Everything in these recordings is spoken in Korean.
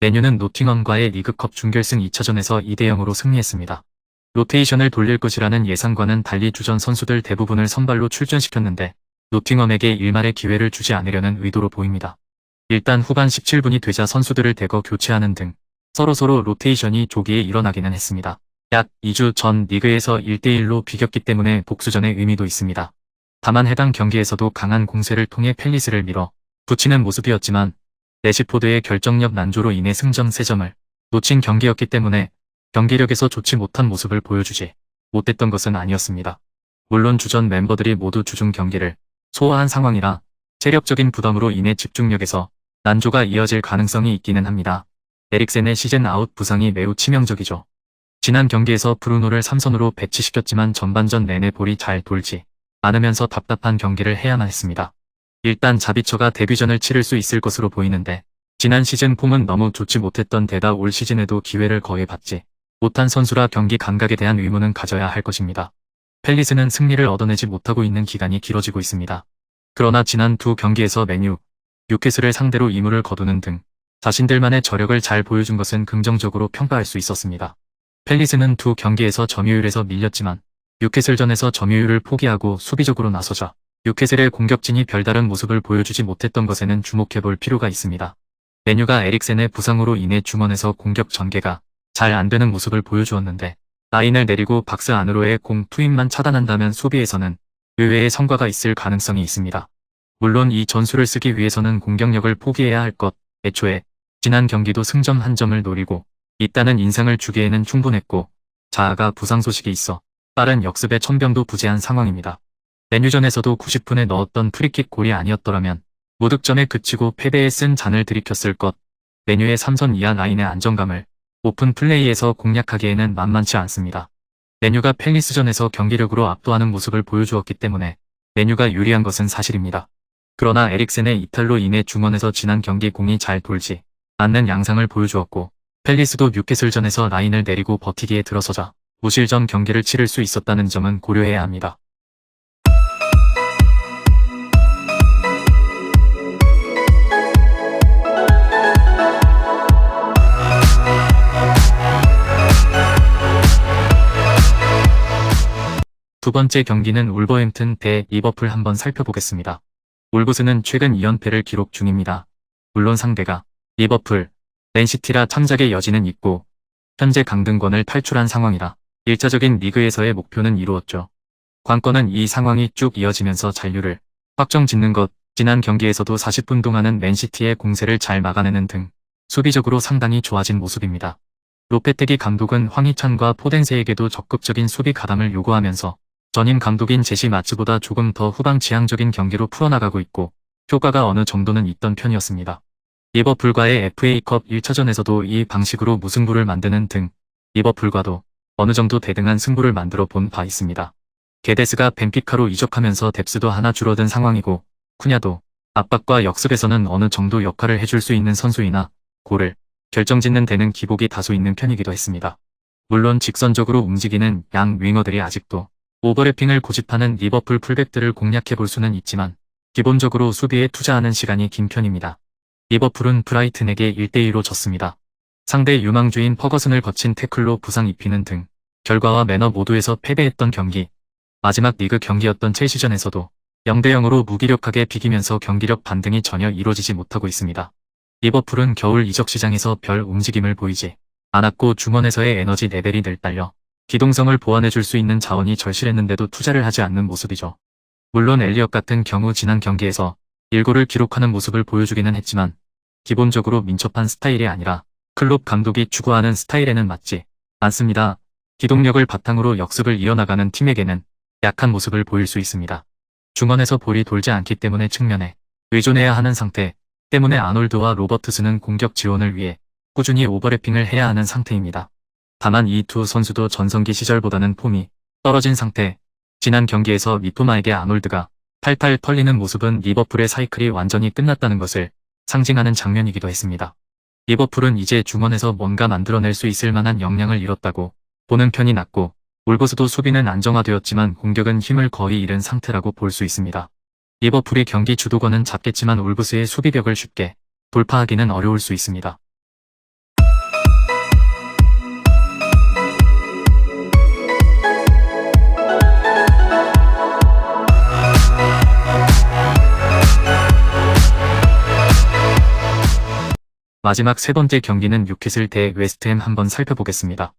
메뉴는 노팅엄과의 리그컵 준결승 2차전에서 2대0으로 승리했습니다. 로테이션을 돌릴 것이라는 예상과는 달리 주전 선수들 대부분을 선발로 출전시켰는데 노팅엄에게 일말의 기회를 주지 않으려는 의도로 보입니다. 일단 후반 17분이 되자 선수들을 대거 교체하는 등 서로서로 로테이션이 조기에 일어나기는 했습니다. 약 2주 전 리그에서 1대1로 비겼기 때문에 복수전의 의미도 있습니다. 다만 해당 경기에서도 강한 공세를 통해 펠리스를 밀어 붙이는 모습이었지만 레시포드의 결정력 난조로 인해 승점 3점을 놓친 경기였기 때문에 경기력에서 좋지 못한 모습을 보여주지 못했던 것은 아니었습니다. 물론 주전 멤버들이 모두 주중 경기를 소화한 상황이라 체력적인 부담으로 인해 집중력에서 난조가 이어질 가능성이 있기는 합니다. 에릭센의 시즌 아웃 부상이 매우 치명적이죠. 지난 경기에서 브루노를 3선으로 배치시켰지만 전반전 내내 볼이 잘 돌지 않으면서 답답한 경기를 해야만 했습니다. 일단 자비처가 데뷔전을 치를 수 있을 것으로 보이는데 지난 시즌 폼은 너무 좋지 못했던 데다 올 시즌에도 기회를 거의 받지 못한 선수라 경기 감각에 대한 의무는 가져야 할 것입니다. 펠리스는 승리를 얻어내지 못하고 있는 기간이 길어지고 있습니다. 그러나 지난 두 경기에서 메뉴, 뉴캐슬을 상대로 이물을 거두는 등 자신들만의 저력을 잘 보여준 것은 긍정적으로 평가할 수 있었습니다. 펠리스는 두 경기에서 점유율에서 밀렸지만 뉴캐슬전에서 점유율을 포기하고 수비적으로 나서자 뉴캐슬의 공격진이 별다른 모습을 보여주지 못했던 것에는 주목해볼 필요가 있습니다. 메뉴가 에릭센의 부상으로 인해 중원에서 공격 전개가 잘 안되는 모습을 보여주었는데 라인을 내리고 박스 안으로의 공 투입만 차단한다면 수비에서는 의외의 성과가 있을 가능성이 있습니다. 물론 이 전술을 쓰기 위해서는 공격력을 포기해야 할 것, 애초에 지난 경기도 승점 한 점을 노리고 있다는 인상을 주기에는 충분했고 자아가 부상 소식이 있어 빠른 역습에 천병도 부재한 상황입니다. 메뉴전에서도 90분에 넣었던 프리킥 골이 아니었더라면 무득점에 그치고 패배에 쓴 잔을 들이켰을 것, 메뉴의 3선 이하 라인의 안정감을 오픈 플레이에서 공략하기에는 만만치 않습니다. 메뉴가 펠리스전에서 경기력으로 압도하는 모습을 보여주었기 때문에 메뉴가 유리한 것은 사실입니다. 그러나 에릭센의 이탈로 인해 중원에서 지난 경기 공이 잘 돌지 않는 양상을 보여주었고 펠리스도 뉴캐슬전에서 라인을 내리고 버티기에 들어서자 무실점 경기를 치를 수 있었다는 점은 고려해야 합니다. 두 번째 경기는 울버햄튼 대 리버풀 한번 살펴보겠습니다. 울브스는 최근 2연패를 기록 중입니다. 물론 상대가 리버풀, 맨시티라 참작의 여지는 있고 현재 강등권을 탈출한 상황이라 1차적인 리그에서의 목표는 이루었죠. 관건은 이 상황이 쭉 이어지면서 잔류를 확정 짓는 것, 지난 경기에서도 40분 동안은 맨시티의 공세를 잘 막아내는 등 수비적으로 상당히 좋아진 모습입니다. 로페테기 감독은 황희찬과 포덴세에게도 적극적인 수비 가담을 요구하면서 전임 감독인 제시 마츠보다 조금 더 후방 지향적인 경기로 풀어나가고 있고 효과가 어느 정도는 있던 편이었습니다. 리버풀과의 FA컵 1차전에서도 이 방식으로 무승부를 만드는 등 리버풀과도 어느 정도 대등한 승부를 만들어 본 바 있습니다. 게데스가 벤피카로 이적하면서 뎁스도 하나 줄어든 상황이고 쿠냐도 압박과 역습에서는 어느 정도 역할을 해줄 수 있는 선수이나 골을 결정짓는 데는 기복이 다소 있는 편이기도 했습니다. 물론 직선적으로 움직이는 양 윙어들이 아직도 오버래핑을 고집하는 리버풀 풀백들을 공략해 볼 수는 있지만 기본적으로 수비에 투자하는 시간이 긴 편입니다. 리버풀은 브라이튼에게 1대2로 졌습니다. 상대 유망주인 퍼거슨을 거친 태클로 부상 입히는 등 결과와 매너 모두에서 패배했던 경기 마지막 리그 경기였던 첼시전에서도 0대0으로 무기력하게 비기면서 경기력 반등이 전혀 이루어지지 못하고 있습니다. 리버풀은 겨울 이적 시장에서 별 움직임을 보이지 않았고 중원에서의 에너지 레벨이 늘 딸려 기동성을 보완해줄 수 있는 자원이 절실했는데도 투자를 하지 않는 모습이죠. 물론 엘리엇 같은 경우 지난 경기에서 1골을 기록하는 모습을 보여주기는 했지만 기본적으로 민첩한 스타일이 아니라 클롭 감독이 추구하는 스타일에는 맞지 않습니다. 기동력을 바탕으로 역습을 이어나가는 팀에게는 약한 모습을 보일 수 있습니다. 중원에서 볼이 돌지 않기 때문에 측면에 의존해야 하는 상태 때문에 아놀드와 로버트스는 공격 지원을 위해 꾸준히 오버래핑을 해야 하는 상태입니다. 다만 이 두 선수도 전성기 시절보다는 폼이 떨어진 상태. 지난 경기에서 미토마에게 아놀드가 팔팔 털리는 모습은 리버풀의 사이클이 완전히 끝났다는 것을 상징하는 장면이기도 했습니다. 리버풀은 이제 중원에서 뭔가 만들어낼 수 있을 만한 역량을 잃었다고 보는 편이 낫고 울버스도 수비는 안정화되었지만 공격은 힘을 거의 잃은 상태라고 볼 수 있습니다. 리버풀의 경기 주도권은 잡겠지만 울브스의 수비벽을 쉽게 돌파하기는 어려울 수 있습니다. 마지막 세 번째 경기는 뉴캐슬 대 웨스트햄 한번 살펴보겠습니다.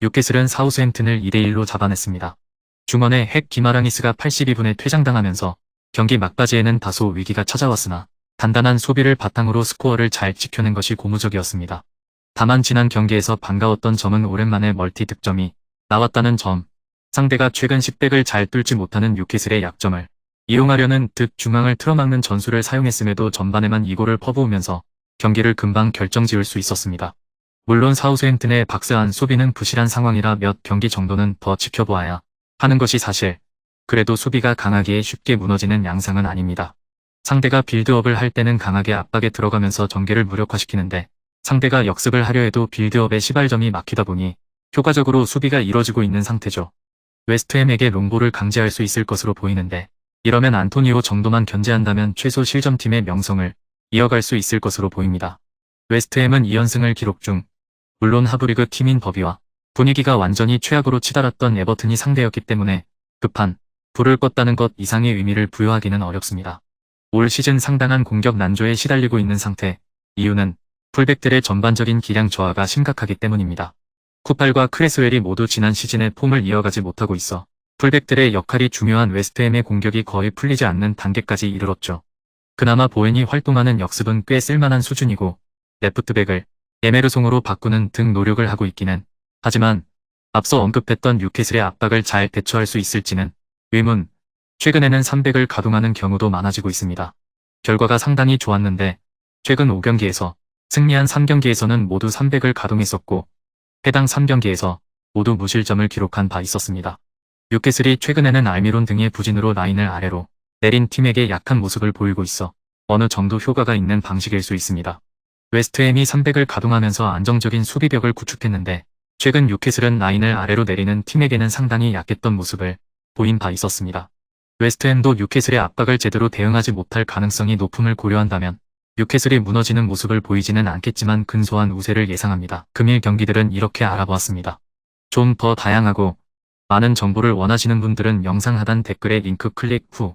뉴캐슬은 사우스햄튼을 2대1로 잡아냈습니다. 중원의 핵 기마랑이스가 82분에 퇴장당하면서 경기 막바지에는 다소 위기가 찾아왔으나 단단한 소비를 바탕으로 스코어를 잘 지켜낸 것이 고무적이었습니다. 다만 지난 경기에서 반가웠던 점은 오랜만에 멀티 득점이 나왔다는 점, 상대가 최근 10백을 잘 뚫지 못하는 뉴캐슬의 약점을 이용하려는 득 중앙을 틀어막는 전술을 사용했음에도 전반에만 2골을 퍼부으면서 경기를 금방 결정지을 수 있었습니다. 물론 사우스햄튼의 박스한 수비는 부실한 상황이라 몇 경기 정도는 더 지켜보아야 하는 것이 사실. 그래도 수비가 강하기에 쉽게 무너지는 양상은 아닙니다. 상대가 빌드업을 할 때는 강하게 압박에 들어가면서 전개를 무력화시키는데 상대가 역습을 하려 해도 빌드업의 시발점이 막히다 보니 효과적으로 수비가 이뤄지고 있는 상태죠. 웨스트햄에게 롱볼을 강제할 수 있을 것으로 보이는데 이러면 안토니오 정도만 견제한다면 최소 실점팀의 명성을 이어갈 수 있을 것으로 보입니다. 웨스트햄은 2연승을 기록 중 물론 하브리그 팀인 버비와 분위기가 완전히 최악으로 치달았던 에버튼이 상대였기 때문에 급한 불을 껐다는 것 이상의 의미를 부여하기는 어렵습니다. 올 시즌 상당한 공격 난조에 시달리고 있는 상태, 이유는 풀백들의 전반적인 기량 저하가 심각하기 때문입니다. 쿠팔과 크레스웰이 모두 지난 시즌에 폼을 이어가지 못하고 있어 풀백들의 역할이 중요한 웨스트햄의 공격이 거의 풀리지 않는 단계까지 이르렀죠. 그나마 보엔이 활동하는 역습은 꽤 쓸만한 수준이고 레프트백을 에메르송으로 바꾸는 등 노력을 하고 있기는 하지만 앞서 언급했던 뉴캐슬의 압박을 잘 대처할 수 있을지는 의문, 최근에는 300을 가동하는 경우도 많아지고 있습니다. 결과가 상당히 좋았는데 최근 5경기에서 승리한 3경기에서는 모두 300을 가동했었고 해당 3경기에서 모두 무실점을 기록한 바 있었습니다. 뉴캐슬이 최근에는 알미론 등의 부진으로 라인을 아래로 내린 팀에게 약한 모습을 보이고 있어 어느 정도 효과가 있는 방식일 수 있습니다. 웨스트햄이 300을 가동하면서 안정적인 수비벽을 구축했는데 최근 뉴캐슬은 라인을 아래로 내리는 팀에게는 상당히 약했던 모습을 보인 바 있었습니다. 웨스트햄도 뉴캐슬의 압박을 제대로 대응하지 못할 가능성이 높음을 고려한다면 뉴캐슬이 무너지는 모습을 보이지는 않겠지만 근소한 우세를 예상합니다. 금일 경기들은 이렇게 알아보았습니다. 좀 더 다양하고 많은 정보를 원하시는 분들은 영상 하단 댓글에 링크 클릭 후